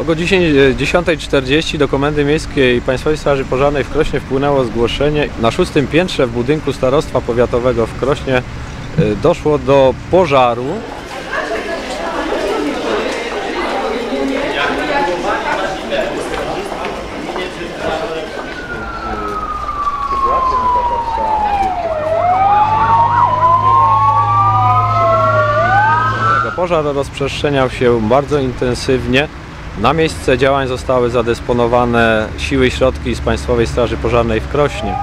O godzinie 10.40 do Komendy Miejskiej Państwowej Straży Pożarnej w Krośnie wpłynęło zgłoszenie. Na szóstym piętrze w budynku Starostwa Powiatowego w Krośnie y, doszło do pożaru. Pożar rozprzestrzeniał się bardzo intensywnie. Na miejsce działań zostały zadysponowane siły i środki z Państwowej Straży Pożarnej w Krośnie.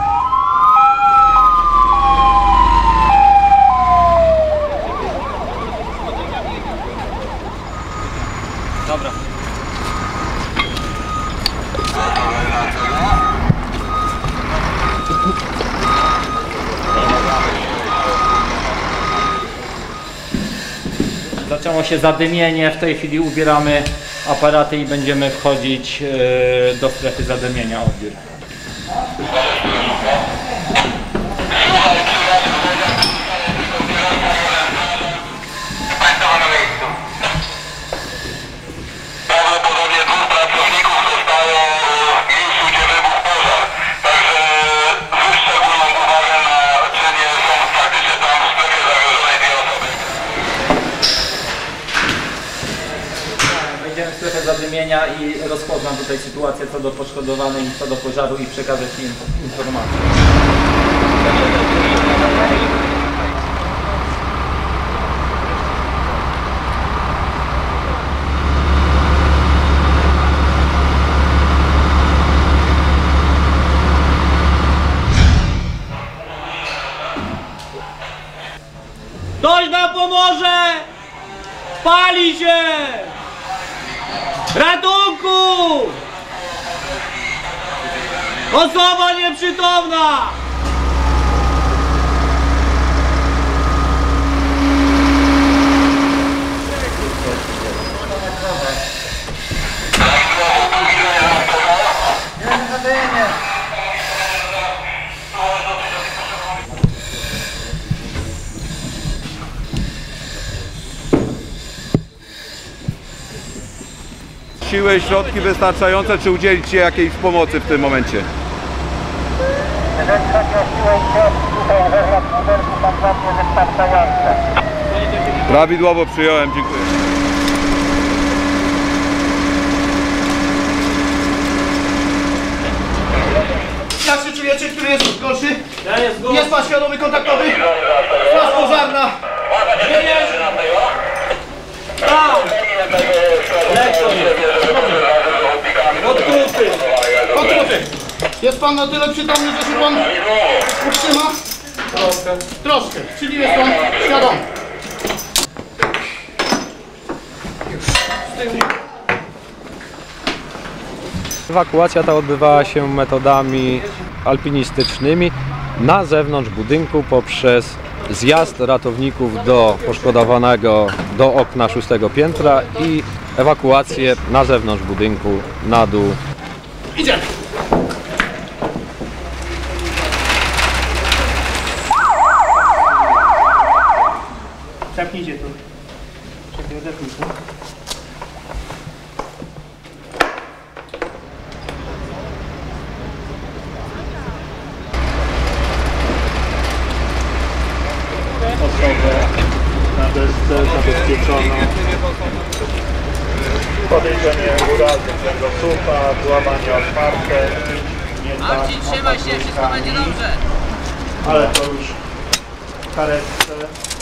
Zaczęło się zadymienie, w tej chwili ubieramy aparaty i będziemy wchodzić e, do strefy zadymienia odbiór. I rozpoznam tutaj sytuację co do poszkodowanych i co do pożaru i przekażę Ci in- informacje. Ktoś nam pomoże! Pali się! Ratunku! Osoba nieprzytomna! Siły, środki wystarczające, czy udzielić Ci jakiejś pomocy w tym momencie? Jeżeli chodzi o siłę i środki tutaj wewnątrz budynku kompletnie wystarczające. Prawidłowo przyjąłem, dziękuję. Jak się czujecie? Który jest gorszy? Ja jest gorszy. Jest pan świadomy kontaktowy? Jest pan na tyle przytomny, że się pan utrzyma? Troszkę. Troszkę, czyli jest pan świadomy. Ewakuacja ta odbywała się metodami alpinistycznymi na zewnątrz budynku poprzez zjazd ratowników do poszkodowanego do okna szóstego piętra i ewakuację na zewnątrz budynku na dół Idziemy! Tu. osobę na desce zabezpieczoną. Podejrzenie urazu kręgosłupa, złamanie otwarte, nie Marcin, trzymaj się, wszystko będzie dobrze. Ale to już karetce